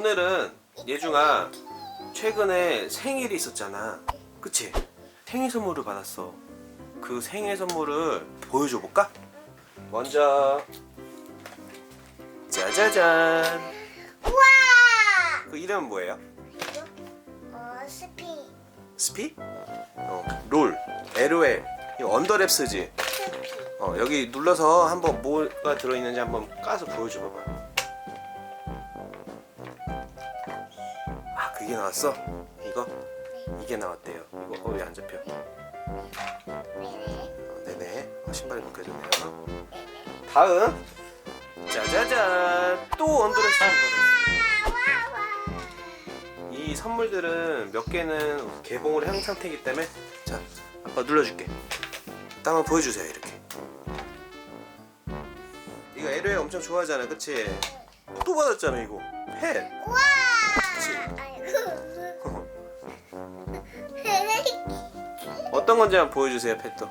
오늘은 예중아 최근에 생일이 있었잖아. 그치? 생일 선물을 받았어. 그 생일 선물을 보여줘 볼까? 먼저 짜자잔. 우와! 그 이름은 뭐예요? 이거? 어, 스피. 스피? 어, 롤. LOL. 이거 언더랩스지. 스피. 어, 여기 눌러서 한번 뭐가 들어있는지 한번 까서 보여줘 봐봐. 그게 나왔어? 이거? 이게 나왔대요. 이거 어, 왜안 잡혀? 어, 네네. 어, 신발이 벗겨졌네요. 다음. 짜자잔. 또 와. 이 선물들은 몇 개는 개봉을 한 상태이기 때문에 자, 아빠 눌러줄게. 딱 한번 보여주세요, 이렇게. 이거 LOL 엄청 좋아하잖아, 그치? 또 받았잖아, 이거. 펜. 우와! 건지 한번 보여주세요, 펜도.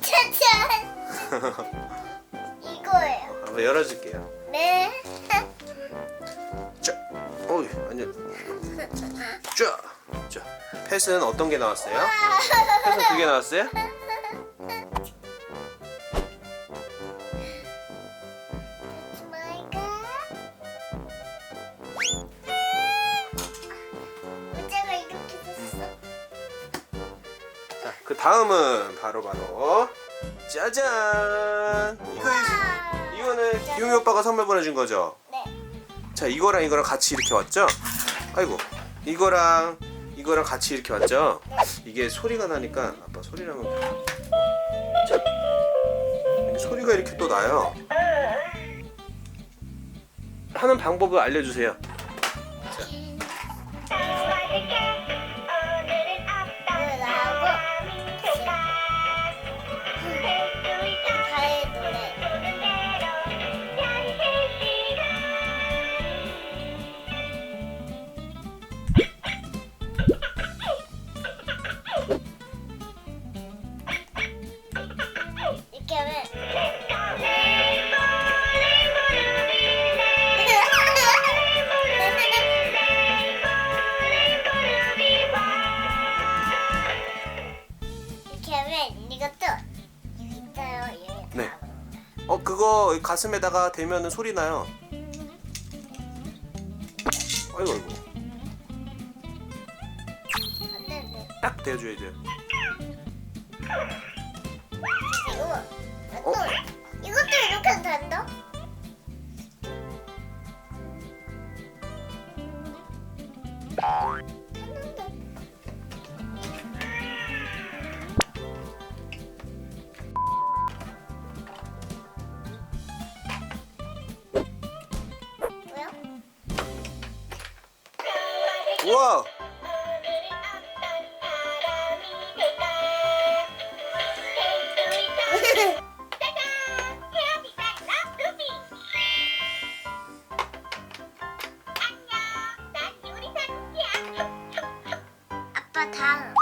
짜잔! 이거예요. 한번 열어줄게요. 네. 자, 어이, 자, 자. 펫은 어떤 게 나왔어요? 펫은 두개 나왔어요? 그 다음은 바로 바로 짜잔. 이거. 이거는 기용이 오빠가 선물 보내준 거죠? 네. 자 이거랑 이거랑 같이 이렇게 왔죠? 아이고 이거랑 이거랑 같이 이렇게 왔죠? 이게 소리가 나니까 아빠 자, 이게 소리가 이렇게 또 나요 하는 방법을 알려주세요 이 그거 가슴에다가 대면은 소리 나요 아이고 아이고 안 되는데. 딱 대줘야 돼요 이거 어? 또 이것도 이렇게 된다? 와 아빠 다음.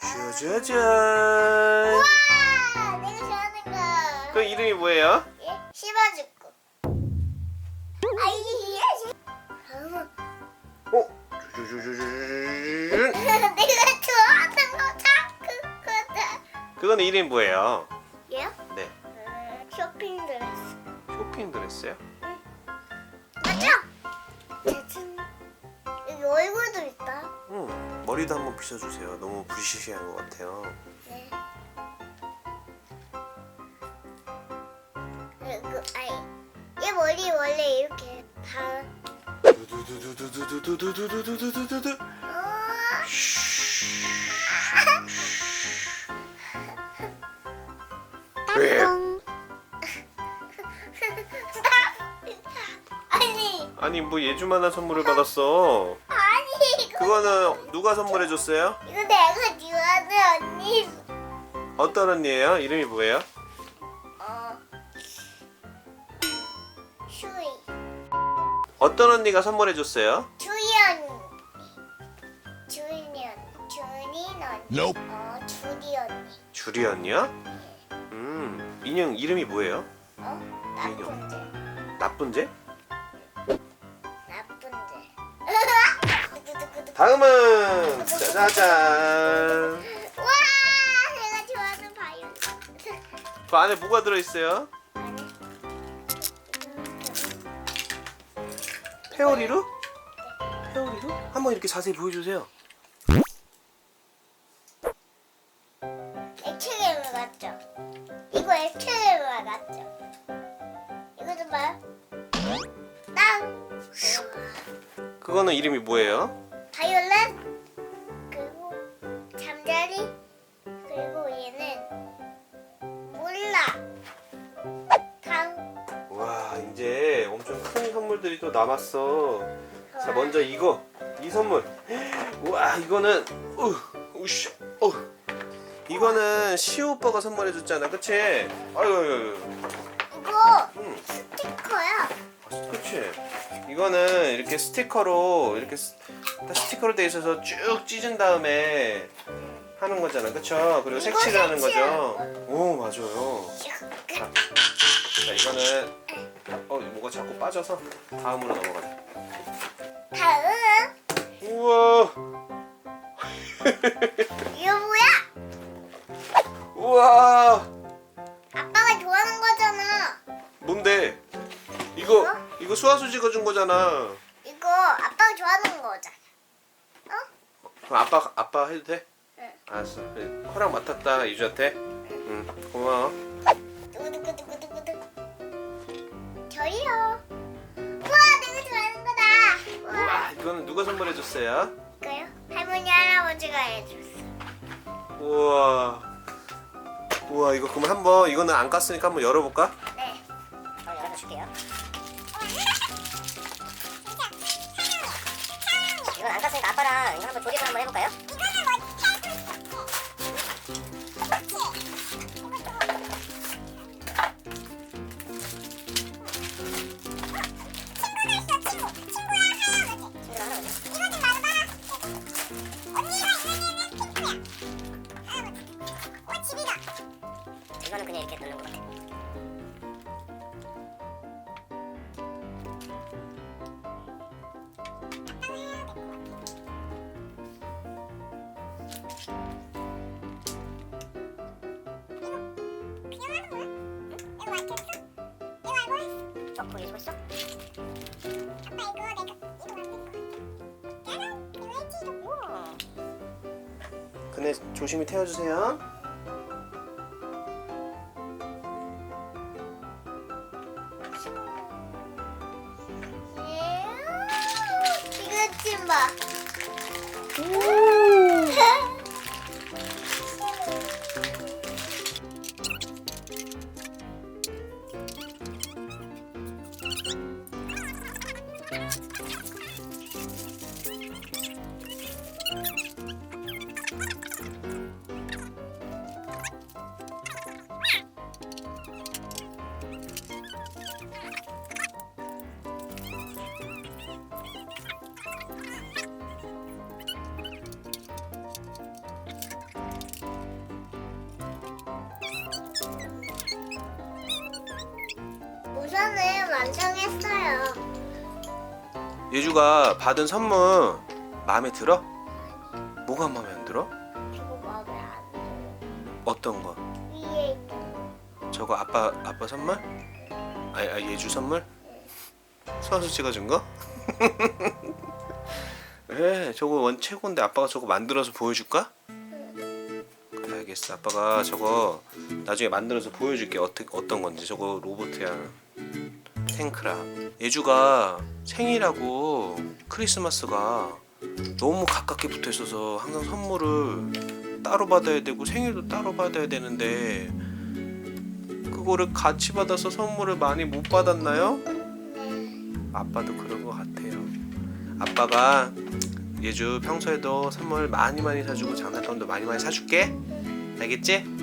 짜자잔 내가 좋아하는 거 자꾸 거다. 그건 이름이 뭐예요? 얘요? 네 음, 쇼핑 드레스. 쇼핑 드레스요? 맞죠? 짜잔. 여기 얼굴도 있다. 응 머리도 한번 빗어주세요 너무 부시시한 것 같아요 네. 그리고 아이 얘 머리 원래 이렇게 다. 두두두두두두두두두두두두두 어... 왜? 땅콩. 아니 아니 뭐 예주만한 선물을 받았어 아니 이거 그거는 누가 선물해 줬어요? 이거 내가 좋아하는 언니. 어떤 언니예요? 이름이 뭐예요? 어. 슈이. 어떤 언니가 선물해 줬어요? 주연. 주연. 주린 언니. Nope. 어 주리 언니. 주리 언니요? 음 인형 이름이 뭐예요? 어 나쁜데. 나쁜제? 나쁜데. 다음은 짜자잔. 와, 내가 좋아하는 바이올린. 그 안에 뭐가 들어있어요? 페어리루? 페어리루? 한번 이렇게 자세히 보여주세요. 액체괴물 같죠? 이거 액체괴물 같죠? 이거 좀 봐요. 땅. 그거는 이름이 뭐예요? 선물들이 또 남았어. 자 먼저 이거 이 선물. 와 이거는 우 우씨 어 이거는 시우 오빠가 선물해줬잖아, 그치? 아유 아유 이거 음. 스티커야 그치? 이거는 이렇게 스티커로 이렇게 스, 다 스티커로 돼 있어서 쭉 찢은 다음에 하는 거잖아, 그쵸? 그리고 색칠을 하는 거죠. 오 맞아요. 자 이거는 어 뭐가 자꾸 빠져서 다음으로 넘어가자. 다음 우와 이거 뭐야? 우와 아빠가 좋아하는 거잖아 뭔데? 이거 이거 수화수 찍어준 거잖아. 이거 아빠가 좋아하는 거잖아 그럼 아빠 아빠 해도 돼? 응. 알았어. 그래. 허락 맡았다 유주한테. 응 고마워. 두구두구두구두구 우와 이거는 누가 선물해 줬어요? 이거요? 할머니 할아버지가 해줬어 우와 우와 이거 그럼 한번 이거는 안 깠으니까 한번 열어볼까? 네 바로 열어줄게요. 이건 안 깠으니까 아빠랑 이거 한번 조립을 한번 해볼까요? 친구랑 이거는 그냥 이렇게 넣는 것 같아. 조심히 태워주세요. 이 완성했어요. 예주가 받은 선물 마음에 들어? 뭐가 마음에 안 들어? 저거 마음에 안 들어. 어떤 거? 위에 있던 저거 아빠 아빠 선물? 아, 아 예주 선물? 수화수 찍어준 거? 왜 저거 원 최고인데 아빠가 저거 만들어서 보여줄까? 그래 알겠어 아빠가 저거 나중에 만들어서 보여줄게 어떻게 어떤 건지 저거 로봇이야 탱크라 예주가 생일하고 크리스마스가 너무 가깝게 붙어 있어서 항상 선물을 따로 받아야 되고 생일도 따로 받아야 되는데 그거를 같이 받아서 선물을 많이 못 받았나요? 아빠도 그런 것 같아요. 아빠가 예주 평소에도 선물 많이 많이 사주고 장난감도 많이 많이 사줄게. 알겠지?